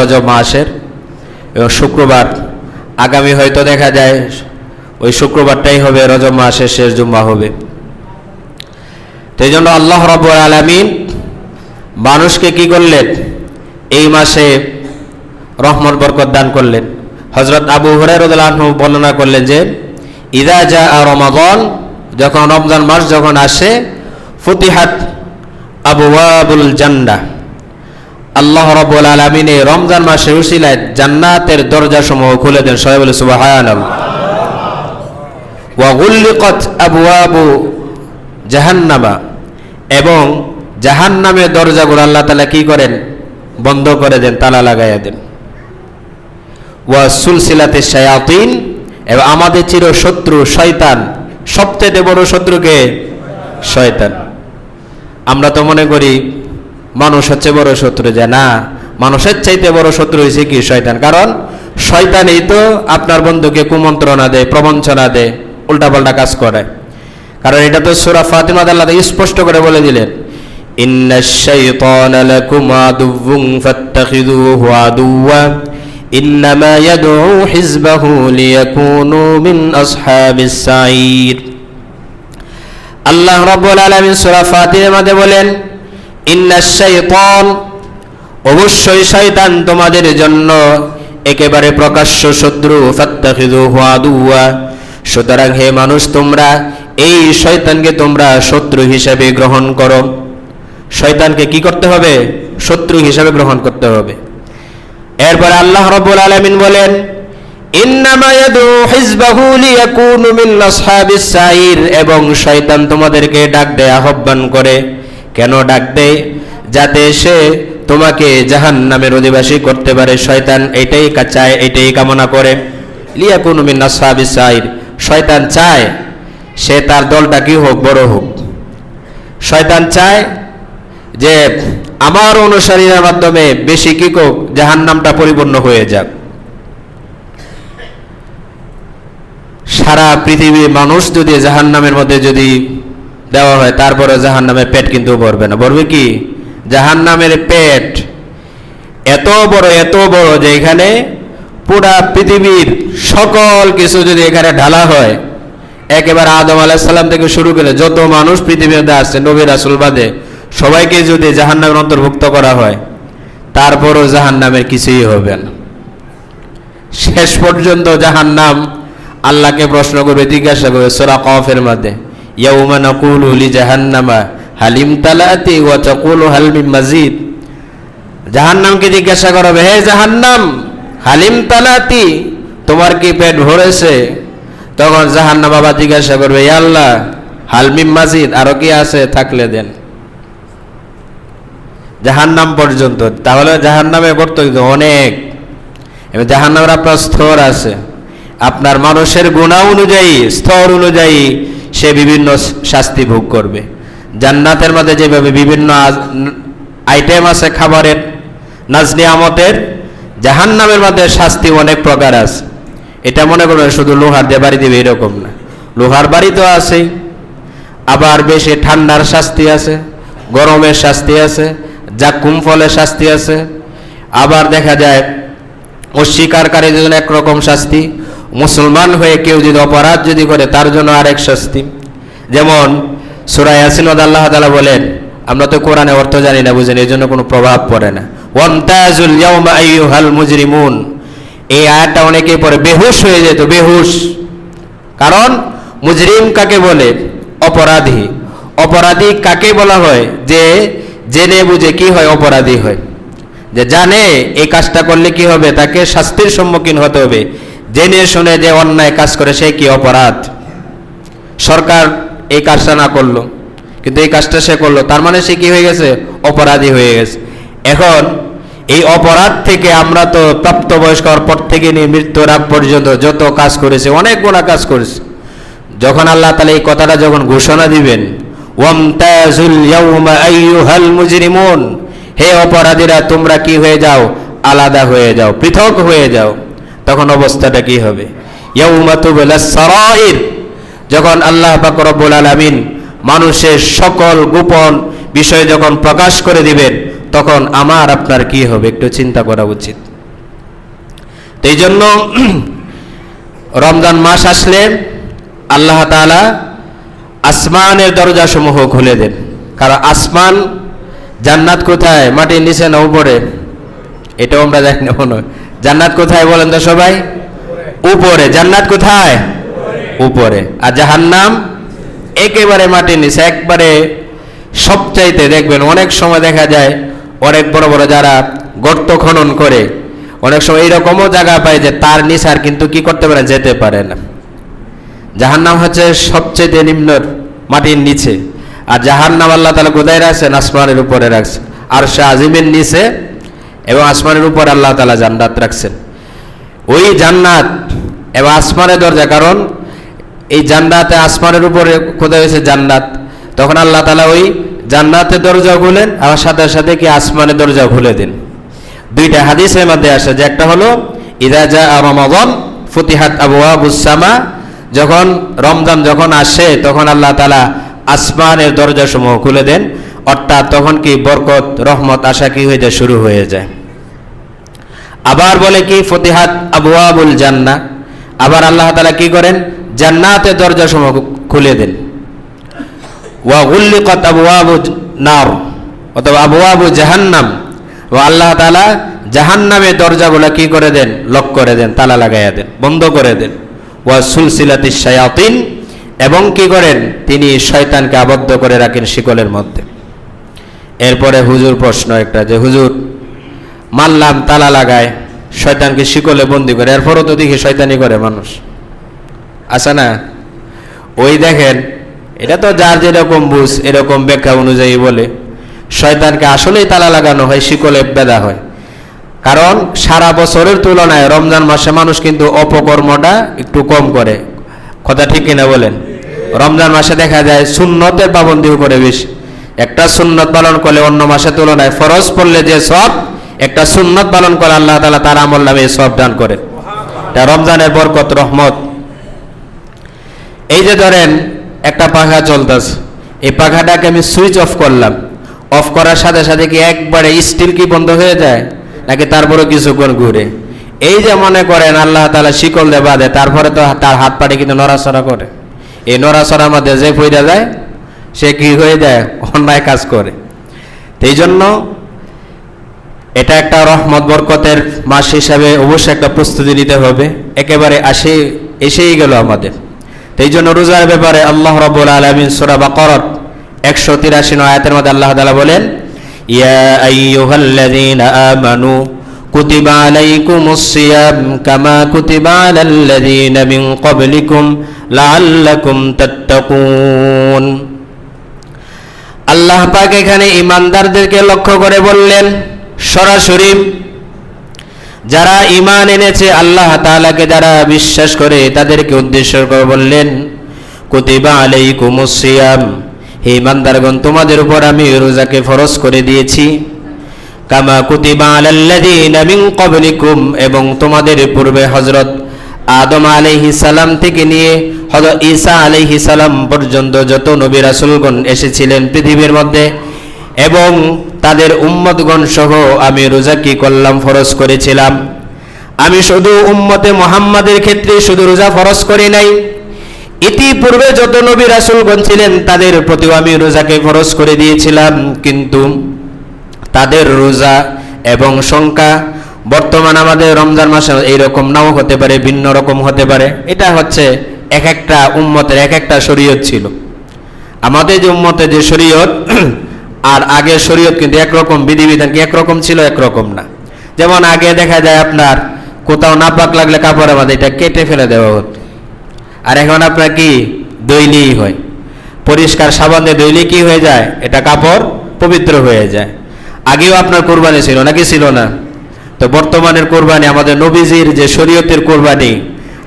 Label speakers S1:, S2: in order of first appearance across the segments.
S1: রজব মাসের এবং শুক্রবার। আগামী হয়তো দেখা যায় ওই শুক্রবারটাই হবে রজব মাসের শেষ জুম্মা হবে। এই জন্য আল্লাহ রব আলমিন মানুষকে কি করলেন? এই মাসে রহমত, বরকত দান করলেন। হজরত আবু হরাইরুদ্দাহ বর্ণনা করলেন যে, ইদা যা রমাদন যখন রমজান মাস যখন আসে, ফতিহাত আবু জান্ডা আল্লাহ রব্বুল আলমিন এই রমজান মাসে উসিলায় জান্নাতের দরজা সমূহ খুলে দেন। সবাই বলে সুবাহান ওয়াগুল্লিকত আবু আবু জাহান্নামা। এবং জাহান্নামের দরজাগুলো আল্লাহ তালা কি করেন? বন্ধ করে দেন, তালা লাগাইয়া দেন। ওয়া সুলসিলাতে শায়াতিন। এবং আমাদের চির শত্রু শয়তান। সবচেয়ে বড় শত্রুকে শয়তান। আমরা তো মনে করি মানুষ হচ্ছে বড় শত্রু, যে না, মানুষের চাইতে বড় শত্রু হয়েছে কি? শয়তান। কারণ শয়তানই তো আপনার বন্ধুকে কুমন্ত্রণা দেয়, প্রবঞ্চনা দেয়, উল্টাপাল্টা কাজ করে। কারণ এটা তো সুরা ফাতিমা আল্লাহ স্পষ্ট করে বলে দিলেন মিন আল্লাহ রাব্বুল আলামিন সূরা মধ্যে বলেন ইন্নাশ শাইতান অবশ্যই শয়তান তোমাদের জন্য একেবারে প্রকাশ্য শত্রু, ফাত্তাখিযুহু আদুওয়া। সুতরাং হে মানুষ, তোমরা এই শয়তানকে তোমরা শত্রু হিসেবে গ্রহণ করো। শয়তানকে কি করতে হবে? শত্রু হিসেবে গ্রহণ করতে হবে। এরপর আল্লাহ রাব্বুল আলামিন বলেন এবং শয়তান তোমাদেরকে ডাক দেয় আহ্বান করে কেন ডাক দেয়? যাতে সে তোমাকে জাহান্নামের অধিবাসী করতে পারে। শয়তান এটাই চায়, এটাই কামনা করে। আসহাবিস সাইর। শয়তান চায় সে তার দলটা কি হোক, বড় হোক। শয়তান চায় যে আমার অনুসারীর মাধ্যমে বেশি কি কোক জাহান্নামটা পরিপূর্ণ হয়ে যাক। সারা পৃথিবীর মানুষ যদি জাহান্নামের মধ্যে যদি দেওয়া হয় তারপরে জাহান্নামের পেট কিন্তু ভরবে না। ভরবে কি? জাহান্নামের পেট এত বড় এত বড় যে এখানে পুরা পৃথিবীর সকল কিছু যদি এখানে ঢালা হয়, একেবারে আদম আলাহিসাল্লাম থেকে শুরু করে যত মানুষ পৃথিবীতে আসছে, নবী রাসুল বাদে, সবাইকে যদি জাহান্নামের অন্তর্ভুক্ত করা হয়, তারপরও জাহান্নামের কিছুই হবে না। শেষ পর্যন্ত জাহান্নাম আল্লাহকে প্রশ্ন করবে, জিজ্ঞাসা করবে, সোরা কফের মধ্যে ইয়াউমা নাকুলু লি জাহান্নামা হালিম তালাতি ওয়া তাকুলু হাল মিন মাজিদ। জাহান্নামকে জিজ্ঞাসা করবে হে জাহান্নাম হালিম তালাতি তোমার কি পেট ভরেছে? তখন জাহান্নাম বাবা জিজ্ঞাসা করবে "ইয়া আল্লাহ হালমিম মাজিদ, আরও কি আছে? থাকলে দেন। জাহান্নাম পর্যন্ত। তাহলে জাহান্নামে করতে কিন্তু অনেক। এবার জাহান্নামের আপনার স্তর আছে। আপনার মানুষের গুণা অনুযায়ী, স্তর অনুযায়ী সে বিভিন্ন শাস্তি ভোগ করবে। জান্নাতের মধ্যে যেভাবে বিভিন্ন আইটেম আছে খাবারের নাজনি আমতের জাহান্নামের মধ্যে শাস্তি অনেক প্রকার আছে। এটা মনে করবেন শুধু লোহার দিয়ে বাড়ি দেবে এরকম না। লোহার বাড়ি তো আছেই আবার বেশি ঠান্ডার শাস্তি আছে, গরমের শাস্তি আছে, জাকুম ফলের শাস্তি আছে। আবার দেখা যায় অস্বীকারীর জন্য একরকম শাস্তি মুসলমান হয়ে কেউ যদি অপরাধ যদি করে, তার জন্য আরেক শাস্তি। যেমন সুরাই আসিনদ আল্লাহ তালা বলেন, আমরা তো কোরআনে অর্থ জানি না, বুঝেন এই জন্য কোনো প্রভাব পড়ে না। ওয়ামতাজুল ইয়াউমা আইয়ুহাল মুজরিমুন। এই আয়াতটা অনেকেই পরে বেহুশ হয়ে যেত, বেহুশ। কারণ মুজরিম কাকে বলে? অপরাধী। অপরাধী কাকে বলা হয়? যে জেনে বুঝে কি হয়, অপরাধী হয়। যে জানে, এই কাজটা করলে কি হবে? তাকে শাস্তির সম্মুখীন হতে হবে। জেনে শুনে যে অন্যায় কাজ করে সে কি অপরাধ? সরকার এই কাজটা না করল, কিন্তু এই কাজটা সে করল, তার মানে সে কি হয়ে গেছে? অপরাধী হয়ে গেছে। এখন এই অপরাধ থেকে আমরা তো প্রাপ্তবয়স্ক হওয়ার পর থেকে নিয়ে মৃত্যুর আগ পর্যন্ত যত কাজ করেছে, অনেক গুণা কাজ করেছে। যখন আল্লাহ তালা এই কথাটা যখন ঘোষণা দিবেন হে অপরাধীরা, তোমরা কি হয়ে যাও? আলাদা হয়ে যাও, পৃথক হয়ে যাও। তখন অবস্থাটা কি হবে? যখন আল্লাহ পাক রব্বুল আলামিন মানুষের সকল গোপন বিষয় যখন প্রকাশ করে দিবেন, তখন আমার আপনার কি হবে? একটু চিন্তা করা উচিত। এই জন্য রমজান মাস আসলে আল্লাহ তাআলা আসমানের দরজাসমূহ খুলে দেন। কারণ আসমান জান্নাত কোথায়? মাটির নিচে না উপরে? এটাও আমরা জানি না, মনে। জান্নাত কোথায় বলেন তো সবাই? উপরে। জান্নাত কোথায়? উপরে। আর জাহান্নাম একেবারে মাটির নিচে, একবারে সবচাইতে দেখবেন অনেক সময় দেখা যায় অনেক বড় বড় যারা গর্ত খনন করে, অনেক সময় এইরকমও জায়গা পায় যে তার নিচে আর কিন্তু কি করতে পারে? যেতে পারে না। জাহান্নাম হচ্ছে সবচেয়ে নিম্ন মাটির নিচে। আর জাহান্নাম আল্লাহ তালা কোথায় রাখছেন? আসমানের উপরে রাখছেন। আর সে আজিমের নিচে এবং আসমানের উপর আল্লাহ তালা জান্নাত রাখছেন। ওই জান্নাত এবং আসমানের দরজা, কারণ এই জান্নাতে আসমানের উপরে কোথায় হয়েছে জান্নাত। তখন আল্লাহ তালা ওই জান্নাতের দরজা খুলেন আর সাথে সাথে কি আসমানের দরজা খুলে দেন। দুইটা হাদিসের মধ্যে আসে যে একটা হলো ইদাজা রমাদন ফতিহাত আবু আবুসামা যখন রমজান যখন আসে, তখন আল্লাহ তালা আসমানের দরজা সমূহ খুলে দেন। অর্থাৎ তখন কি বরকত, রহমত, আশা কি হয়ে যায়? শুরু হয়ে যায়। আবার বলে কি, ফতিহাত আবু আবুল জান্না আবার আল্লাহ তালা কি করেন? জান্নাতের দরজা সমূহ খুলে দেন। ওয়া গুল্লিকত আবু আবু নার, অথবা আবু আবু জাহান্নাম। ও আল্লাহ তালা জাহান্নামের দরজাগুলো কি করে দেন? লক করে দেন, তালা লাগাইয়া দেন, বন্ধ করে দেন। ওয়া সুলসিলাতি শায়াতিন, এবং কি করেন? তিনি শয়তানকে আবদ্ধ করে রাখেন শিকলের মধ্যে। এরপরে হুজুর প্রশ্ন একটা যে, হুজুর, মারলাম, তালা লাগায়, শয়তানকে শিকলে বন্দি করে, এরপরও তো দেখি শয়তানি করে মানুষ। আছে না? ওই দেখেন, এটা তো যার যেরকম বুঝ, এরকম ব্যাখ্যা অনুযায়ী বলে, শয়তানকে আসলেই তালা লাগানো হয়, শিকলে বেদা হয়। কারণ সারা বছরের তুলনায় রমজান মাসে মানুষ কিন্তু অপকর্মটা একটু কম করে। কথা ঠিক কিনা বলেন? রমজান মাসে দেখা যায় সুন্নতের পাবন্দিও করে বেশি। একটা সুন্নত পালন করলে অন্য মাসের তুলনায় ফরজ পড়লে যে সব, একটা সুন্নত পালন করে আল্লাহ তালা তার আমল নামে সব দান করে। এটা রমজানের বরকত, রহমত। এই যে ধরেন, একটা পাখা চলতেছে। এই পাখাটাকে আমি সুইচ অফ করলাম। অফ করার সাথে সাথে কি একবারে স্টিল কি বন্ধ হয়ে যায়? নাকি তারপরে কিছুক্ষণ ঘুরে? এই যে মনে করেন আল্লাহ তালা শিকল দে বাঁধে, তারপরে তো তার হাত পাড়ে কিন্তু নড়াচড়া করে। এই নড়াচড়ার মধ্যে যে ফইরা যায় সে কি হয়ে যায় অন্যায় কাজ করে তো এই জন্য এটা একটা রহমত বরকতের মাস হিসাবে অবশ্যই একটা প্রস্তুতি নিতে হবে একেবারে আসে এসেই গেল আমাদের তো এই জন্য রোজার ব্যাপারে আল্লাহ রব্বুল আলমিন সুরা বাকরত একশো তিরাশি নয় আয়াতের মধ্যে আল্লাহ তালা বলেন ইয়া আইয়ুহাল্লাযীনা আমানু كتب عليكم الصيام كما كتب على الذين من قبلكم لعلكم تتقون আল্লাহ পাক এখানে ইমানদারদেরকে লক্ষ্য করে বললেন, সরাসরি যারা ইমান এনেছে, আল্লাহ তাআলাকে যারা বিশ্বাস করে তাদেরকে উদ্দেশ্য করে বললেন, কুতিবা আলাইকুমুস সিয়াম। হে ইমানদারগণ তোমাদের উপর আমি রোজাকে ফরজ করে দিয়েছি। কামা কুতিবা ক্বাবলিকুম, এবং তোমাদের পূর্বে হযরত আদম আলাইহিস সালাম থেকে নিয়ে হযরত ঈসা আলাইহিস সালাম পর্যন্ত যত নবী রাসূলগণ এসেছিলেন পৃথিবীর মধ্যে এবং তাদের উম্মতগণ সহ আমি রোজা কি করলাম, ফরজ করেছিলাম। আমি শুধু উম্মতে মোহাম্মদের ক্ষেত্রে শুধু রোজা ফরজ করি নাই। ইতিপূর্বে যত নবী রাসূলগণ ছিলেন, তাদের প্রতিও আমি রোজাকে ফরজ করে দিয়েছিলাম। কিন্তু তাদের রোজা এবং সংখ্যা বর্তমান আমাদের রমজান মাসে এইরকম নাও হতে পারে, ভিন্ন রকম হতে পারে। এটা হচ্ছে এক একটা উম্মতের এক একটা শরীয়ত ছিল। আমাদের যে উম্মতের যে শরীয়ত, আর আগের শরীয়ত কিন্তু একরকম, বিধিবিধান কি একরকম ছিল? একরকম না। যেমন আগে দেখা যায় আপনার কোথাও নাপাক লাগলে কাপড় আমাদের এটা কেটে ফেলে দেওয়া হতো। আর এখন আপনার কি? দৈলেই হয়। পরিষ্কার সাবান দিয়ে দৈলে কি হয়ে যায়? এটা কাপড় পবিত্র হয়ে যায়। আগেও আপনার কোরবানি ছিল নাকি ছিল না? তো বর্তমানের কোরবানি আমাদের নবীজির যে শরীয়তের কোরবানি,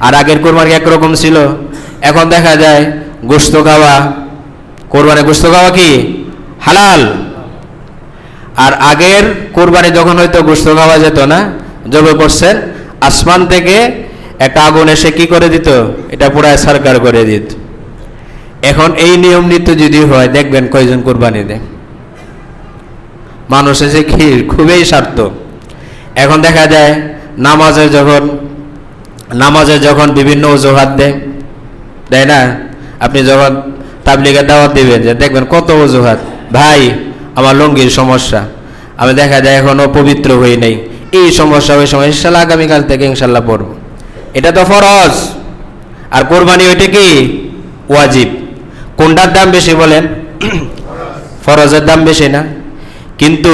S1: আর আগের কোরবানি একরকম ছিল। এখন দেখা যায় গোস্ত খাওয়া কোরবানি গোস্ত খাওয়া কি? হালাল। আর আগের কোরবানি যখন হয়তো গোস্ত খাওয়া যেত না, জবে করছেন, আসমান থেকে একটা আগুন এসে কি করে দিত? এটা পুরায় সরকার করে দিত। এখন এই নিয়ম নীতি যদি হয়, দেখবেন কয়জন কোরবানি দেয়। মানুষ এসে কি খুবই স্বার্থ এখন দেখা যায়, নামাজে যখন নামাজে যখন বিভিন্ন অজুহাত দেয় তাই না? আপনি যখন তাবলিগের দাওয়াত দিবেন, যে দেখবেন কত অজুহাত, ভাই, আমার লঙ্গির সমস্যা। আমি দেখা যায় এখনও পবিত্র হই নাই। এই সমস্যা ওই সময়, ইনশাল্লাহ আগামীকাল থেকে ইনশাল্লাহ পড়ব। এটা তো ফরজ। আর কোরবানি ওইটা কি? ওয়াজিব। কোনটার দাম বেশি বলেন? ফরজের দাম বেশি না। কিন্তু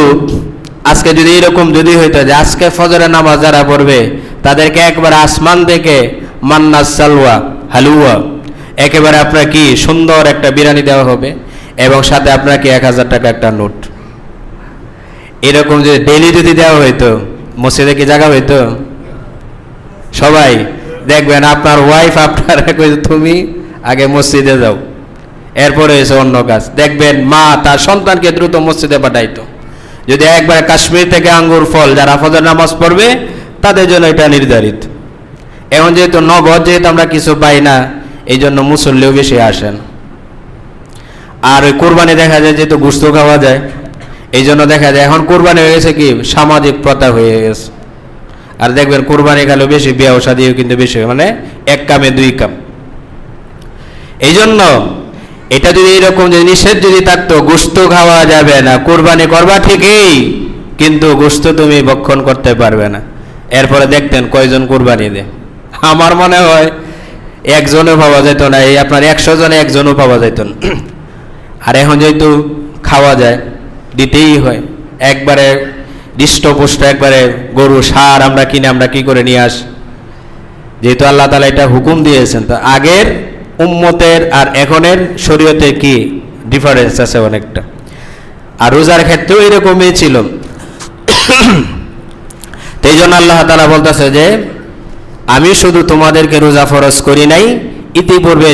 S1: আজকে যদি এরকম যদি হইতো যে আজকে ফজরের নামাজ যারা পড়বে, তাদেরকে একবার আসমান থেকে মান্নাস সালওয়া, হালুয়া। একেবারে আপনার কি সুন্দর একটা বিরিয়ানি দেওয়া হবে এবং সাথে আপনার কি এক হাজার টাকা একটা নোট। এরকম যদি ডেলি যদি দেওয়া হইতো, মসজিদে কি জায়গা হইতো? সবাই দেখবেন আপনার ওয়াইফ আপনার তুমি আগে মসজিদে যাও। এরপরে এসে অন্য কাজ। দেখবেন মা তার সন্তানকে দ্রুত মসজিদে পাঠাইতো। যদি একবার কাশ্মীর থেকে আঙ্গুর ফল যারা ফজর নামাজ পড়বে, তাদের জন্য এটা নির্ধারিত। এখন যেহেতু নগদ, যেহেতু আমরা কিছু পাই না এই জন্য মুসল্লিও বেশি আসেন। আর ওই কোরবানি দেখা যায় যেহেতু গুস্ত খাওয়া যায় এই জন্য দেখা যায় এখন কোরবানি হয়ে গেছে কি, সামাজিক প্রথা হয়ে গেছে। আর দেখবেন কোরবানি খেলেও বেশি বিয়া শাদিও কিন্তু বেশি। মানে এক কামে দুই কাম। এই জন্য এটা যদি এরকম যে নিষেধ যদি থাকতো, গোস্ত খাওয়া যাবে না, কোরবানি করবা ঠিকই, কিন্তু গোস্ত তুমি ভক্ষণ করতে পারবে না। এরপরে দেখতেন কয়জন কোরবানি দে আমার মনে হয় একজনও পাওয়া যেত না, এই আপনার একশো জনে একজনও পাওয়া যেত না। আর এখন যেহেতু খাওয়া যায়, দিতেই হয়। একবারে হৃষ্টপুষ্ট, একবারে গরু সার আমরা কিনে আমরা কি করে নিয়ে আস? যেহেতু আল্লাহ তালা এটা হুকুম দিয়েছেন, তো আগের উম্মতের আর এখনের শরীয়তে কি ডিফারেন্স আছে অনেকটা? আর রোজার ক্ষেত্রেও এরকমই ছিল। তো এই জন্য আল্লাহ তালা বলতেছে যে, আমি শুধু তোমাদেরকে রোজা ফরজ করি নাই, ইতিপূর্বে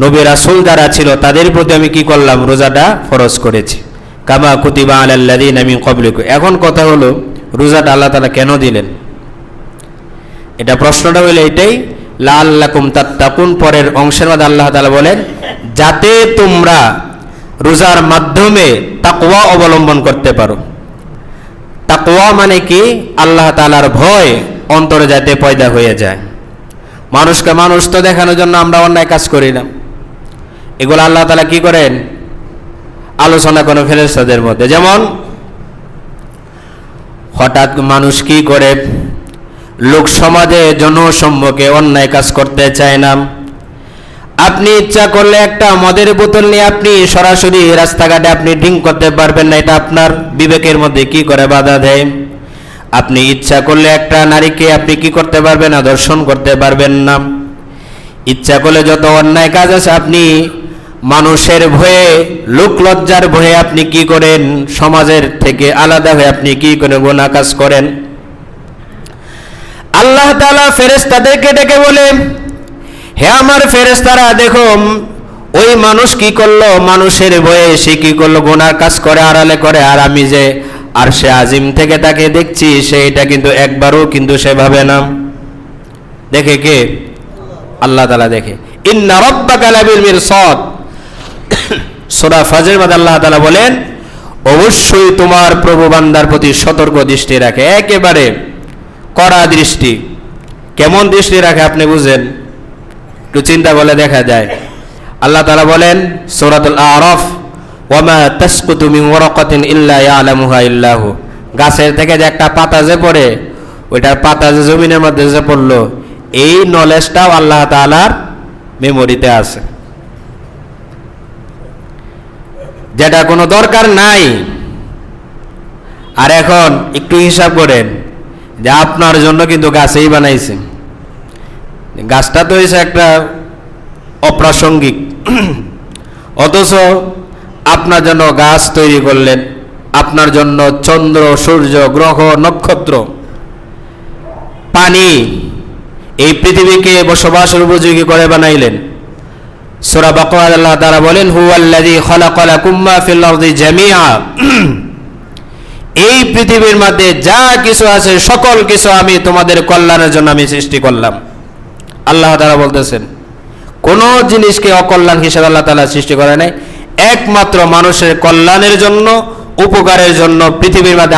S1: নবী রাসুল যারা ছিল তাদের প্রতি আমি কি করলাম? রোজাটা ফরজ করেছি। কামা কুতিবা আলাল্লাদিন আমি কবলিকু এখন কথা হলো, রোজাটা আল্লাহ তালা কেন দিলেন? এটা প্রশ্নটা হলো এটাই। লাল লাকুম তাত্তাকুন। পরের অংশের মধ্যে আল্লাহ তালা বলেন, যাতে তোমরা রোজার মাধ্যমে তাকওয়া অবলম্বন করতে পারো। তাকওয়া মানে কি? আল্লাহ তালার ভয় অন্তরে যাতে পয়দা হয়ে যায়। মানুষকে মানুষ তো দেখানোর জন্য আমরা অন্যায় কাজ করি না। এগুলো আল্লাহ তালা কি করেন? আলোচনা কোনো ফেরেস্তাদের মধ্যে। যেমন, হঠাৎ মানুষ কি করে? লোক সমাজে জনসম্মুখে অন্যায় কাজ করতে চায় না। আপনি ইচ্ছা করলে একটা মদের বোতল নিয়ে আপনি সরাসরি রাস্তাঘাটে আপনি ড্রিঙ্ক করতে পারবেন না, এটা আপনার বিবেকের মধ্যে কি করে বাধা দেয়? আপনি ইচ্ছা করলে একটা নারীকে আপনি কি করতে পারবেন না দর্শন করতে পারবেন না। ইচ্ছা করলে যত অন্যায় কাজ আছে, আপনি মানুষের ভয়ে, লোক লজ্জার ভয়ে আপনি কি করেন? সমাজের থেকে আলাদা হয়ে আপনি কি করে গোনা কাজ করেন? আল্লাহ তালা ফেরেস্তাদেরকে ডেকে বলে, হে আমার ফেরেস্তারা দেখো, ওই মানুষ কি করল? মানুষের ভয়ে সে কি করল? গোনার কাজ করে, আড়ালে করে। আর আমি যে আর সে আজিম থেকে তাকে দেখছি, সে এটা কিন্তু একবারও কিন্তু সে ভাবে না। দেখে কে? আল্লাহ তালা দেখে। ইন্না রব্বাকা লাবিল মিরসাদ। সূরা ফাজরের মধ্যে আল্লাহ তাআলা বলেন, অবশ্যই তোমার প্রভু বান্দার প্রতি সতর্ক দৃষ্টি রাখে। একেবারে কড়া দৃষ্টি। কেমন দৃষ্টি রাখে আপনি বুঝেন? একটু চিন্তা করলে দেখা যায়। আল্লাহ তাআলা বলেন, সূরাতুল আরাফ, ওয়ামা তাসকুতু মিন ওয়ারাকাতিন ইল্লা ইয়ালামুহা ইল্লাহু। গাছের থেকে যে একটা পাতা যে পড়ে, ওইটার পাতা যে জমিনের মধ্যে যে পড়ল, এই নলেজটাও আল্লাহ তাআলার মেমোরিতে আছে। যেটা কোনো দরকার নাই। আর এখন একটু হিসাব করেন যে আপনার জন্য কিন্তু গাছেই বানাইছে। গাছটা তো হয়েছে একটা অপ্রাসঙ্গিক। অথচ আপনার জন্য গাছ তৈরি করলেন, আপনার জন্য চন্দ্র, সূর্য, গ্রহ, নক্ষত্র, পানি, এই পৃথিবীকে বসবাসের উপযোগী করে বানাইলেন। সূরা বাকরা আল্লাহ তাআলা বলেন, হুয়াল্লাযী খালাকালাকুম মা ফিল আরদি জামিআ। এই পৃথিবীর মধ্যে যা কিছু আছে, সকল কিছু আমি তোমাদের কল্যাণের জন্য আমি সৃষ্টি করলাম। আল্লাহ তালা বলতেছেন, কোন জিনিসকে অকল্যাণ হিসেবে আল্লাহ তালা সৃষ্টি করে নাই। একমাত্র মানুষের কল্যাণের জন্য, উপকারের জন্য পৃথিবীর মাঝে